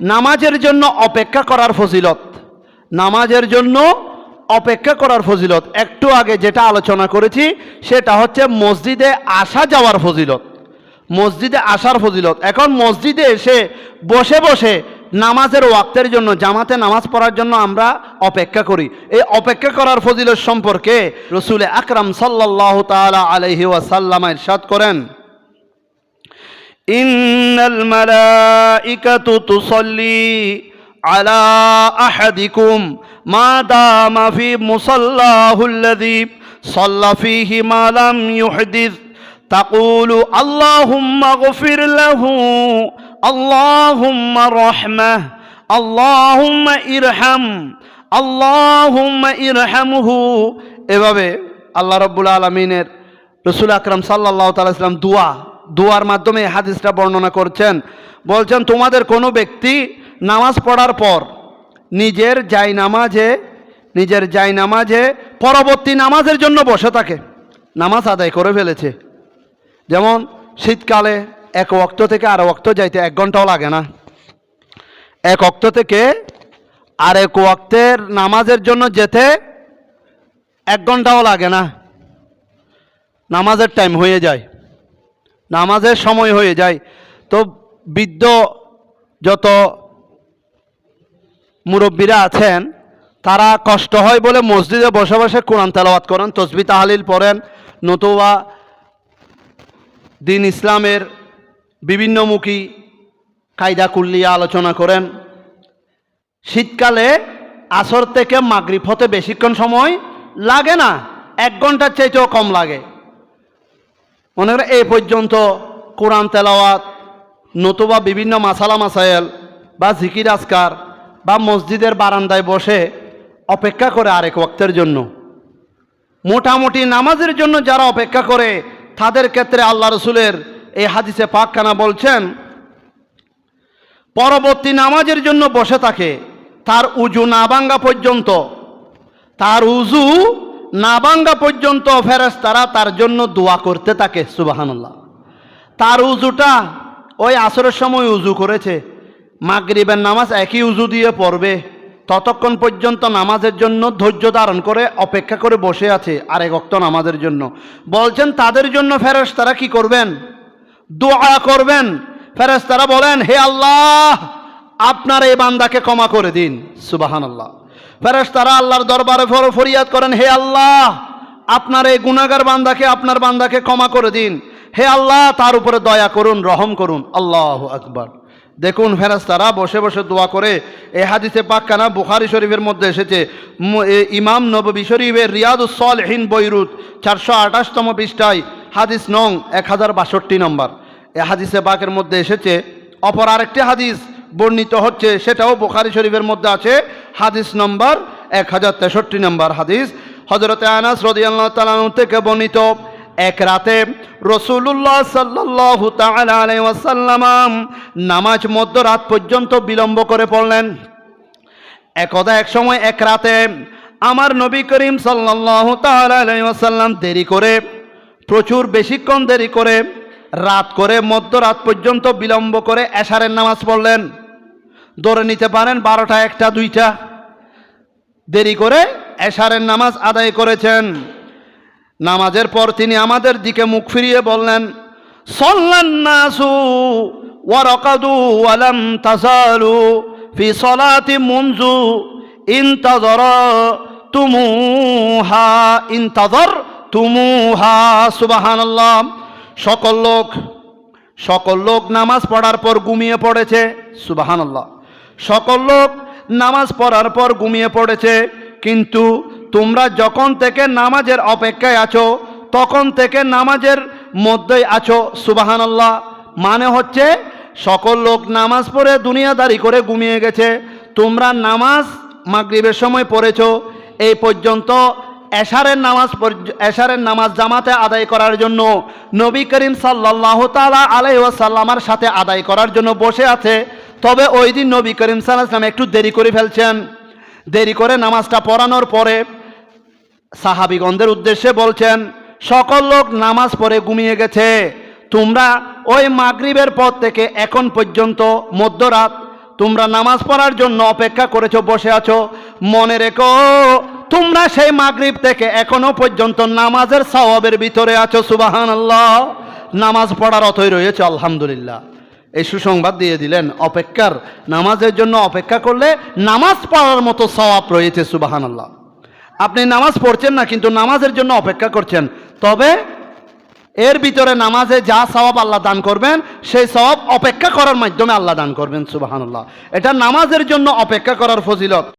নামাজের জন্য অপেক্ষা করার ফজিলত। নামাজের জন্য অপেক্ষা করার ফজিলত। একটু আগে যেটা আলোচনা করেছি, সেটা হচ্ছে মসজিদে আসা যাওয়ার ফজিলত। মসজিদে আসার ফজিলত। এখন মসজিদে এসে বসে বসে নামাজের ওয়াক্তের জন্য, জামাতে নামাজ পড়ার জন্য আমরা অপেক্ষা করি। এই অপেক্ষা করার ফজিলত সম্পর্কে রসুল আকরাম সাল্লাহ তালা আলহি ওয়াসাল্লাম ইরশাদ করেন। ইন্নাল মালাইকাতু তুসাল্লি আলা আহাদিকুম মা দামা ফি মুসাল্লাহুল্লাযী সাল্লা ফিহি মা লাম ইউহদিস। তাকুলু আল্লাহুম্মা গফির লাহু, আল্লাহুম্মা রাহমাহ আল্লাহুম্মা ইরহাম, আল্লাহুম্মা ইরহামহু। এভাবে আল্লাহ রব্বুল আলমিনের রসুল আকরাম সাল্লাহ তালাম দোয়া দোয়ার মাধ্যমে হাদিসটা বর্ণনা করছেন। বলছেন, তোমাদের কোনো ব্যক্তি নামাজ পড়ার পর নিজের যাই নামাজে নিজের জাই নামাজে পরবর্তী নামাজের জন্য বসে থাকে। নামাজ আদায় করে ফেলেছে। যেমন শীতকালে এক অক্ত থেকে আরও অক্ত যাইতে এক ঘন্টাও লাগে না। এক অক্ত থেকে আর এক ওয়াক্তের নামাজের জন্য যেতে এক ঘন্টাও লাগে না। নামাজের টাইম হয়ে যায়। নামাজের সময় হয়ে যায়। তো বৃদ্ধ যত মুরব্বীরা আছেন, তারা কষ্ট হয় বলে মসজিদে বসে বসে কোরআন তেলাওয়াত করেন, তসবি তাহালিল পড়েন, নতুবা দিন ইসলামের বিভিন্নমুখী কায়দা কুল্লিয়া আলোচনা করেন। শীতকালে আসর থেকে মাগরিব হতে বেশিক্ষণ সময় লাগে না, এক ঘণ্টার চাইতেও কম লাগে। মনে করে এই পর্যন্ত কোরআন তেলাওয়াত, নতুবা বিভিন্ন মাসালা মাসাইল বা জিকির আসকার বা মসজিদের বারান্দায় বসে অপেক্ষা করে আরেক ওয়াক্তের জন্য। মোটামুটি নামাজের জন্য যারা অপেক্ষা করে, তাদের ক্ষেত্রে আল্লাহ রসুলের এই হাদিসে পাকখানা বলছেন, পরবর্তী নামাজের জন্য বসে থাকে, তার উজু না ভাঙ্গা পর্যন্ত, তার উজু না ভাঙ্গা পর্যন্ত ফেরেস তারা তার জন্য দোয়া করতে থাকে সুবাহান্লাহ তার উজুটা ওই আসরের সময় উজু করেছে। মাগরিবের নামাজ একই উজু দিয়ে পড়বে। ততক্ষণ পর্যন্ত নামাজের জন্য ধৈর্য ধারণ করে অপেক্ষা করে বসে আছে আরেক অক্ত নামাজের জন্য। বলছেন, তাদের জন্য ফেরেস তারা কি করবেন? দোয়া করবেন। ফেরেস তারা বলেন, হে আল্লাহ, আপনার এই বান্দাকে ক্ষমা করে দিন। সুবাহান আল্লাহ ফেরেস তারা আল্লাহর দরবারে ফর ফরিয়াদ করেন, হে আল্লাহ, আপনার এই গুণাগার বান্দাকে, আপনার বান্দাকে ক্ষমা করে দিন। হে আল্লাহ, তার উপরে দয়া করুন, রহম করুন। আল্লাহ আকবার। দেখুন ফেরাস্তারা বসে বসে দোয়া করে, এ হাদিসে পাক্কানা বুখারি শরীফের মধ্যে এসেছে ইমাম নবী শরীফের রিয়াদুসলহীন বৈরুত, চারশো আঠাশতম পৃষ্ঠায়, হাদিস নং এক হাজার বাষট্টি নম্বর। এ হাদিসে পাকের মধ্যে এসেছে, অপর আরেকটি হাদিস বর্ণিত হচ্ছে, সেটাও বোখারি শরীফের মধ্যে আছে, হাদিস নম্বর এক হাজার তেষট্টি নম্বর হাদিস। হজরতে আনাস রদিয়াল্লাহ তালান থেকে বর্ণিত, এক রাতে রসুল্লাহ সাল্লাহ ওয়াসাল্লাম নামাজ মধ্যরাত পর্যন্ত বিলম্ব করে পড়লেন। একদা এক সময় এক রাতে আমার নবী করিম সাল্লাহ ওয়াসাল্লাম দেরি করে, প্রচুর বেশিক্ষণ দেরি করে রাত করে মধ্যরাত পর্যন্ত বিলম্ব করে এশারের নামাজ পড়লেন। ধরে নিতে পারেন, বারোটা, একটা, দুইটা। দেরি করে এশারের নামাজ আদায় করেছেন। নামাজের পর তিনি আমাদের দিকে মুখ ফিরিয়ে বললেন সল্লান্নাসু তুমুহা তুমুহা সকল লোক সকল লোক নামাজ পড়ার পর ঘুমিয়ে পড়েছে। সুবাহানাল্লাহ। সকল লোক নামাজ পড়ার পর ঘুমিয়ে পড়েছে। কিন্তু তোমরা যখন থেকে নামাজের অপেক্ষায় আছো, তখন থেকে নামাজের মধ্যেই আছো, সুবাহানাল্লাহ। মানে হচ্ছে সকল লোক নামাজ পড়ে দুনিয়াদারি করে ঘুমিয়ে গেছে। তোমরা নামাজ মাগরিবের সময় পড়েছ। এই পর্যন্ত এশারের নামাজ এশারের নামাজ জামাতে আদায় করার জন্য নবী করিম সাল্লাহ তালা আলাইসাল্লামার সাথে আদায় করার জন্য বসে আছে। তবে ওই দিন নবী করিম সাল্লাহাম একটু দেরি করে ফেলছেন। দেরি করে নামাজটা পড়ানোর পরে সাহাবিগণদের উদ্দেশ্যে বলছেন, সকল লোক নামাজ পড়ে ঘুমিয়ে গেছে। তোমরা ওই মাগরিবের পর থেকে এখন পর্যন্ত মধ্যরাত তোমরা নামাজ পড়ার জন্য অপেক্ষা করেছ, বসে আছো। মনে রেখো, তোমরা সেই মাগরিব থেকে এখনও পর্যন্ত নামাজের সওয়াবের ভিতরে আছো। সুবাহান আল্লাহ নামাজ পড়ার অথই রয়েছে, আলহামদুলিল্লাহ। এই সুসংবাদ দিয়ে দিলেন, অপেক্ষার নামাজের জন্য অপেক্ষা করলে নামাজ পড়ার মতো সওয়াব রয়েছে সুবাহান আল্লাহ আপনি নামাজ পড়ছেন না, কিন্তু নামাজের জন্য অপেক্ষা করছেন। তবে এর ভিতরে নামাজে যা সবাব আল্লাহ দান করবেন, সেই সবাব অপেক্ষা করার মাধ্যমে আল্লাহ দান করবেন, সুবাহানুল্লাহ। এটা নামাজের জন্য অপেক্ষা করার ফজিলত।